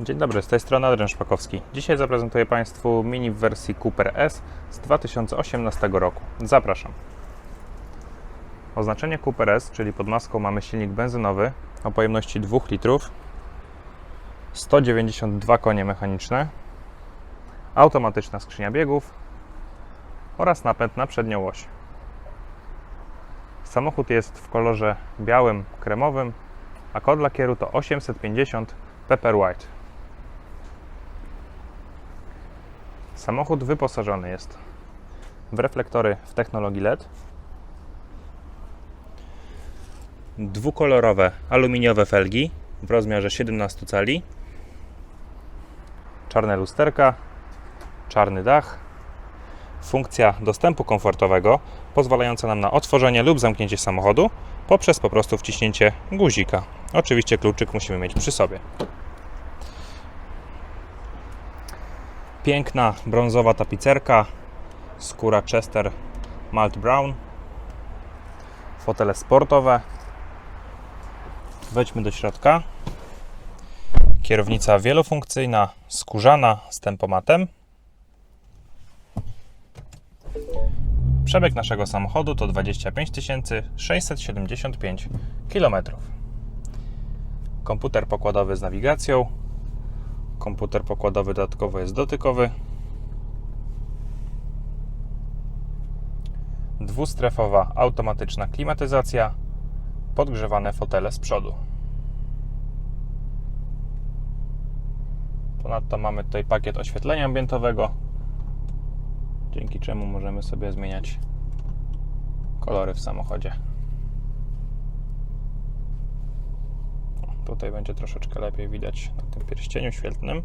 Dzień dobry, z tej strony Adrian Szpakowski. Dzisiaj zaprezentuję Państwu mini w wersji Cooper S z 2018 roku. Zapraszam. Oznaczenie Cooper S, czyli pod maską mamy silnik benzynowy o pojemności 2 litrów, 192 konie mechaniczne, automatyczna skrzynia biegów oraz napęd na przednią oś. Samochód jest w kolorze białym, kremowym, a kod lakieru to 850 Pepper White. Samochód wyposażony jest w reflektory w technologii LED, dwukolorowe aluminiowe felgi w rozmiarze 17 cali, czarne lusterka, czarny dach, funkcja dostępu komfortowego pozwalająca nam na otworzenie lub zamknięcie samochodu poprzez po prostu wciśnięcie guzika. Oczywiście kluczyk musimy mieć przy sobie. Piękna brązowa tapicerka, skóra Chester Malt Brown, fotele sportowe. Wejdźmy do środka. Kierownica wielofunkcyjna, skórzana z tempomatem. Przebieg naszego samochodu to 25 675 km. Komputer pokładowy z nawigacją. Komputer pokładowy dodatkowo jest dotykowy. Dwustrefowa automatyczna klimatyzacja. Podgrzewane fotele z przodu. Ponadto mamy tutaj pakiet oświetlenia ambientowego, dzięki czemu możemy sobie zmieniać kolory w samochodzie. Tutaj będzie troszeczkę lepiej widać na tym pierścieniu świetlnym.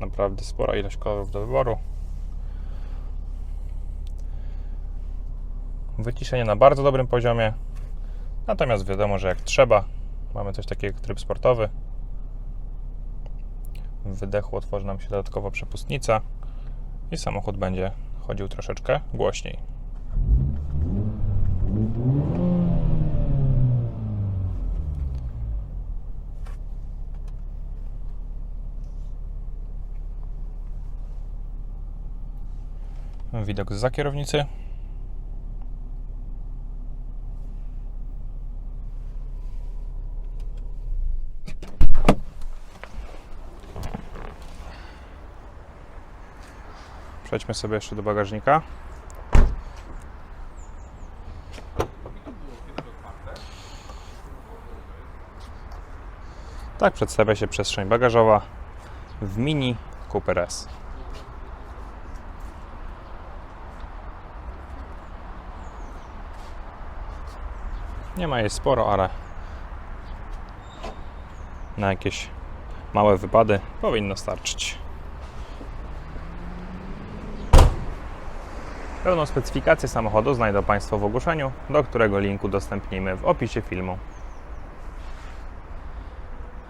Naprawdę spora ilość kolorów do wyboru. Wyciszenie na bardzo dobrym poziomie. Natomiast wiadomo, że jak trzeba, mamy coś takiego jak tryb sportowy. W wydechu otworzy nam się dodatkowo przepustnica i samochód będzie chodził troszeczkę głośniej. Widok za kierownicy. Przejdźmy sobie jeszcze do bagażnika. Tak przedstawia się przestrzeń bagażowa w Mini Cooper S. Nie ma jej sporo, ale na jakieś małe wypady powinno starczyć. Pełną specyfikację samochodu znajdą Państwo w ogłoszeniu, do którego link udostępnimy w opisie filmu.